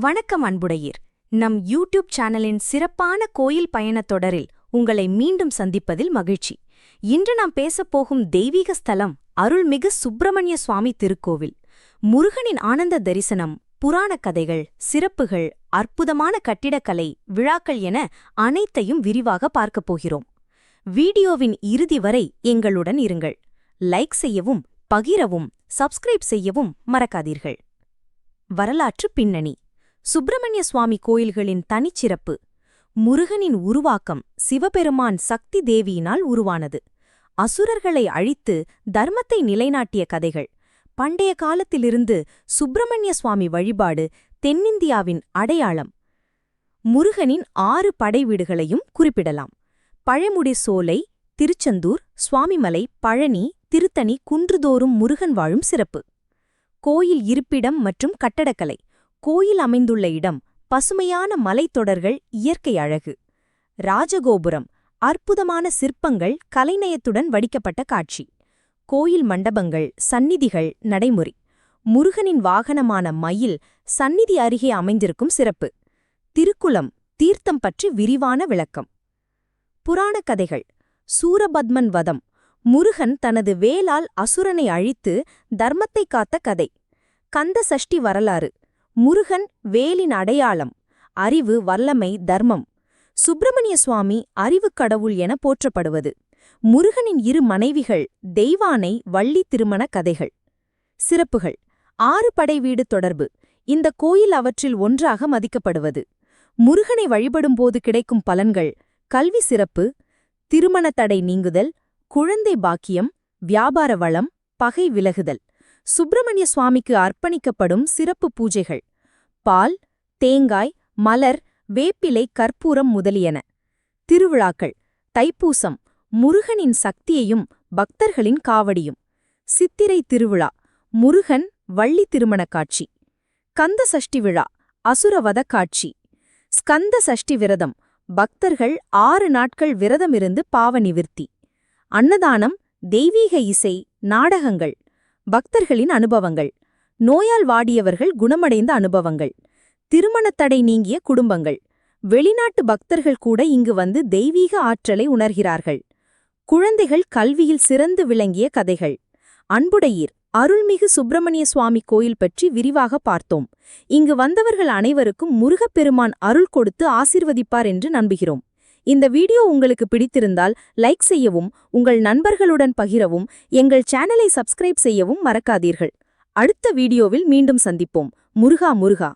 வணக்கம் அன்புடையீர். நம் யூடியூப் சேனலின் சிறப்பான கோயில் பயணத் தொடரில் உங்களை மீண்டும் சந்திப்பதில் மகிழ்ச்சி. இன்று நாம் பேசப்போகும் தெய்வீக ஸ்தலம் அருள்மிகு சுப்பிரமணிய சுவாமி திருக்கோவில். முருகனின் ஆனந்த தரிசனம் புராணக் கதைகள் சிறப்புகள் அற்புதமான கட்டிடக்கலை விழாக்கள் என அனைத்தையும் விரிவாக பார்க்கப் போகிறோம். வீடியோவின் இறுதி வரை எங்களுடன் இருங்கள். லைக் செய்யவும் பகிரவும் சப்ஸ்கிரைப் செய்யவும் மறக்காதீர்கள். வரலாற்று பின்னணி. சுப்பிரமணிய சுவாமி கோயில்களின் தனிச்சிறப்பு முருகனின் உருவாக்கம் சிவபெருமான் சக்தி தேவியினால் உருவானது. அசுரர்களை அழித்து தர்மத்தை நிலைநாட்டிய கதைகள். பண்டைய காலத்திலிருந்து சுப்பிரமணிய சுவாமி வழிபாடு தென்னிந்தியாவின் அடையாளம். முருகனின் ஆறு படை வீடுகளையும் குறிப்பிடலாம். பழமுடி சோலை திருச்செந்தூர் சுவாமிமலை பழனி திருத்தணி குன்றுதோறும் முருகன் வாழும் சிறப்பு. கோயில் இருப்பிடம் மற்றும் கட்டடக்கலை. கோயில் அமைந்துள்ள இடம் பசுமையான மலைத்தொடர்கள் இயற்கை அழகு. ராஜகோபுரம் அற்புதமான சிற்பங்கள் கலைநயத்துடன் வடிக்கப்பட்ட காட்சி. கோயில் மண்டபங்கள் சந்நிதிகள் நடைமுறை. முருகனின் வாகனமான மயில் சந்நிதி அருகே அமைந்திருக்கும் சிறப்பு. திருக்குளம் தீர்த்தம் பற்றி விரிவான விளக்கம். புராணக் கதைகள். சூரபத்மன் வதம். முருகன் தனது வேலால் அசுரனை அழித்து தர்மத்தை காத்த கதை. கந்த சஷ்டி வரலாறு. முருகன் வேலின் அடையாளம் அறிவு வல்லமை தர்மம். சுப்பிரமணிய சுவாமி அறிவு கடவுள் என போற்றப்படுவது. முருகனின் இரு மனைவிகள் தெய்வானை வள்ளி திருமண கதைகள். சிறப்புகள். ஆறு படை வீடு தொடர்பு. இந்த கோயில் அவற்றில் ஒன்றாக மதிக்கப்படுவது. முருகனை வழிபடும்போது கிடைக்கும் பலன்கள். கல்வி சிறப்பு. திருமண தடை நீங்குதல். குழந்தை பாக்கியம். வியாபார வளம். பகை விலகுதல். சுப்பிரமணிய சுவாமிக்கு அர்ப்பணிக்கப்படும் சிறப்பு பூஜைகள். பால் தேங்காய் மலர் வேப்பிலை கற்பூரம் முதலியன. திருவிழாக்கள். தைப்பூசம். முருகனின் சக்தியையும் பக்தர்களின் காவடியும். சித்திரை திருவிழா. முருகன் வள்ளி திருமணக் காட்சி. கந்த சஷ்டி விழா. அசுரவத காட்சி. ஸ்கந்த சஷ்டி விரதம். பக்தர்கள் ஆறு நாட்கள் விரதமிருந்து பாவ நிவிர்த்தி. அன்னதானம் தெய்வீக இசை நாடகங்கள். பக்தர்களின் அனுபவங்கள். நோயால் வாடியவர்கள் குணமடைந்த அனுபவங்கள். திருமணத்தடை நீங்கிய குடும்பங்கள். வெளிநாட்டு பக்தர்கள் கூட இங்கு வந்து தெய்வீக ஆற்றலை உணர்கிறார்கள். குழந்தைகள் கல்வியில் சிறந்து விளங்கிய கதைகள். அன்புடையீர் அருள்மிகு சுப்பிரமணிய சுவாமி கோயில் பற்றி விரிவாக பார்த்தோம். இங்கு வந்தவர்கள் அனைவருக்கும் முருகப்பெருமான் அருள் கொடுத்து ஆசிர்வதிப்பார் என்று நம்புகிறோம். இந்த வீடியோ உங்களுக்கு பிடித்திருந்தால் லைக் செய்யவும் உங்கள் நண்பர்களுடன் பகிரவும் எங்கள் சேனலை சப்ஸ்கிரைப் செய்யவும் மறக்காதீர்கள். அடுத்த வீடியோவில் மீண்டும் சந்திப்போம். முருகா முருகா.